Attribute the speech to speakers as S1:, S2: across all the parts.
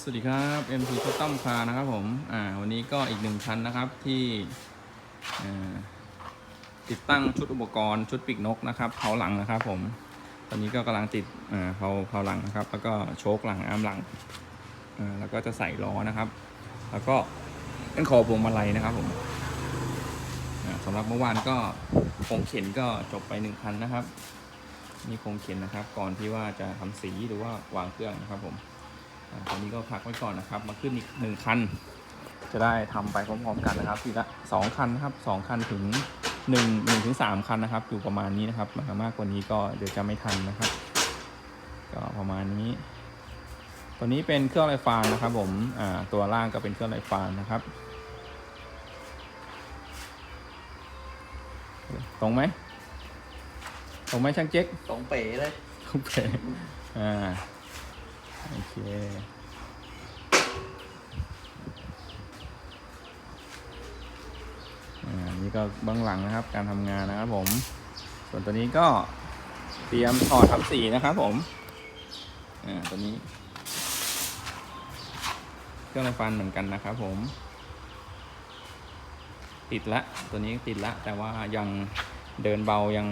S1: สวัสดีครับ MT คัสตอมคานะครับผม อ่า วันนี้ก็อีกหนึ่งคันนะครับที่ติดตั้งชุดอุปกรณ์ชุดปีกนกนะครับเผาหลังนะครับผม ตอนนี้ก็กำลังติดอ่าเผาเผาหลังนะครับ แล้วก็โชคหลังอาร์มหลังอ่าแล้วก็จะใส่ล้อนะครับ แล้วก็เป็นคอพวงมาลัยนะครับผมสำหรับเมื่อวานก็คงเข็นก็จบไปหนึ่งคันนะครับ นี่คงเข็นนะครับ ก่อนที่ว่าจะทำสีหรือว่าวางเครื่องนะครับผม ตอนนี้ก็พักไว้ก่อนนะครับ มาขึ้นอีกหนึ่งคัน จะได้ทำไปพร้อมๆกันนะครับทีละสองคันนะครับสองคันถึงหนึ่งหนึ่งถึงสามคันนะครับ อยู่ประมาณนี้นะครับมามากกว่านี้ก็เดี๋ยวจะไม่ทันนะครับ ก็ประมาณนี้ ตัวนี้เป็นเครื่องไรฟานนะครับ ผมอ่าตัวล่างก็เป็นเครื่องไรฟานนะครับ ตรงไหมตรงไหมช่างเจ๊ก
S2: ตรงเป๋เลย
S1: โอเคอ่า โอเคอ่านี่ก็เบื้องหลังนะครับ การทำงานนะครับผม ส่วนตัวนี้ก็เตรียมถอดทับสีนะครับผม อ่า ตัวนี้ เครื่องไรฟันเหมือนกันนะครับผม ติดละ ตัวนี้ติดละ แต่ว่ายังเดินเบายัง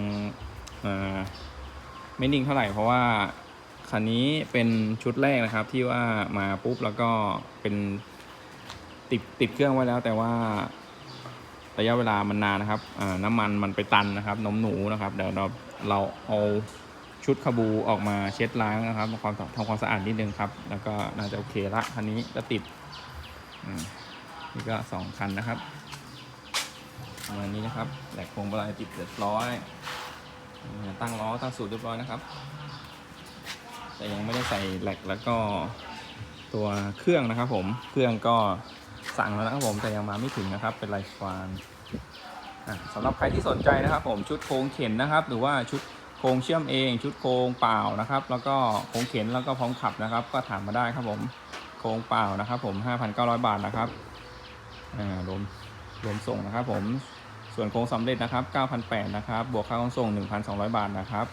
S1: อ่าไม่นิ่งเท่าไหร่เพราะว่า คันนี้เป็นชุดแรกนะครับที่ว่ามาปุ๊บแล้วก็เป็นติดติดเครื่องไว้แล้ว แต่ว่าระยะเวลามันนานนะครับน้ำมันมันไปตันนะครับนมหนูนะครับ เดี๋ยวเราเราเอาชุดคาบูออกมาเช็ดล้างนะครับทำความทำความสะอาดนิดนึงครับ แล้วก็น่าจะโอเคละคันนี้ก็ติดนี่ก็สองคันนะครับประมาณนี้นะครับแหลกพวงมาลัยติดเรียบร้อยตั้งล้อตั้งสูตรเรียบร้อยนะครับ แต่ยังไม่ได้ใส่แหลกแล้วก็ตัวเครื่องนะครับผมเครื่องก็สั่งแล้วนะครับผมแต่ยังมาไม่ถึงนะครับเป็นไลฟ์ฟานสำหรับใครที่สนใจนะครับ ผมชุดโครงเข็นนะครับ หรือว่าชุดโครงเชื่อมเอง ชุดโครงเปล่านะครับ แล้วก็โครงเข็นแล้วก็พร้อมขับนะครับ ก็ถามมาได้ครับผมโครงเปล่านะครับผม 5,900 บาทนะครับรวมรวมส่งนะครับ ผมส่วนโครงสำเร็จนะครับ9,800นะครับบวกค่าขนส่ง 1,200 บาทนะครับ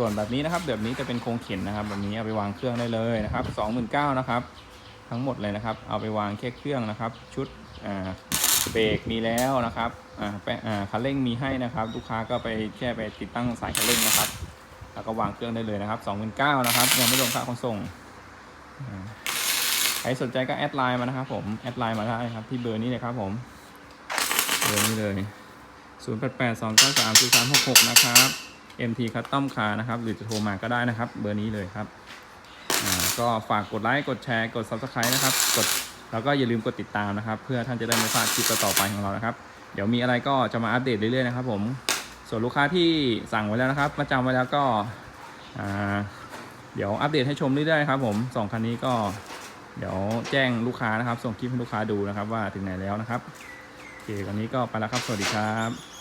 S1: ส่วนแบบนี้นะครับแบบนี้จะเป็นโครงเข็นนะครับแบบนี้เอาไปวางเครื่องได้เลยนะครับ29,000นะครับ ทั้งหมดเลยนะครับ เอาไปวางแค่เครื่องนะครับ ชุดเบรกมีแล้วนะครับคันเร่งมีให้นะครับ ลูกค้าก็ไปแค่ไปติดตั้งสายคันเร่งนะครับ แล้วก็วางเครื่องได้เลยนะครับ29,000นะครับยังไม่รวมค่าขนส่งใครสนใจก็แอดไลน์มานะครับผมแอดไลน์มาได้ครับที่เบอร์นี้เลยครับผมเบอร์นี้เลย 0 8 8 2 9 3 4 3 6 6 นะครับ MT Custom Car นะครับ หรือจะโทรมาก็ได้นะครับ เบอร์นี้เลยครับก็ฝากกดไลค์กดแชร์กด Subscribe นะครับกดแล้วก็อย่าลืมกดติดตามนะครับ เพื่อท่านจะได้ไม่พลาดคลิปต่อไปของเรานะครับ เดี๋ยวมีอะไรก็จะมาอัปเดตเรื่อยๆนะครับ ผมส่วนลูกค้าที่สั่งไว้แล้วนะครับมาจำไว้แล้วก็เดี๋ยวอัปเดตให้ชมเรื่อยๆครับ ผมสองคันนี้ก็เดี๋ยวแจ้งลูกค้านะครับ ส่งคลิปให้ลูกค้าดูนะครับ ว่าถึงไหนแล้วนะครับโอเควันนี้ก็ไปแล้วครับ สวัสดีครับ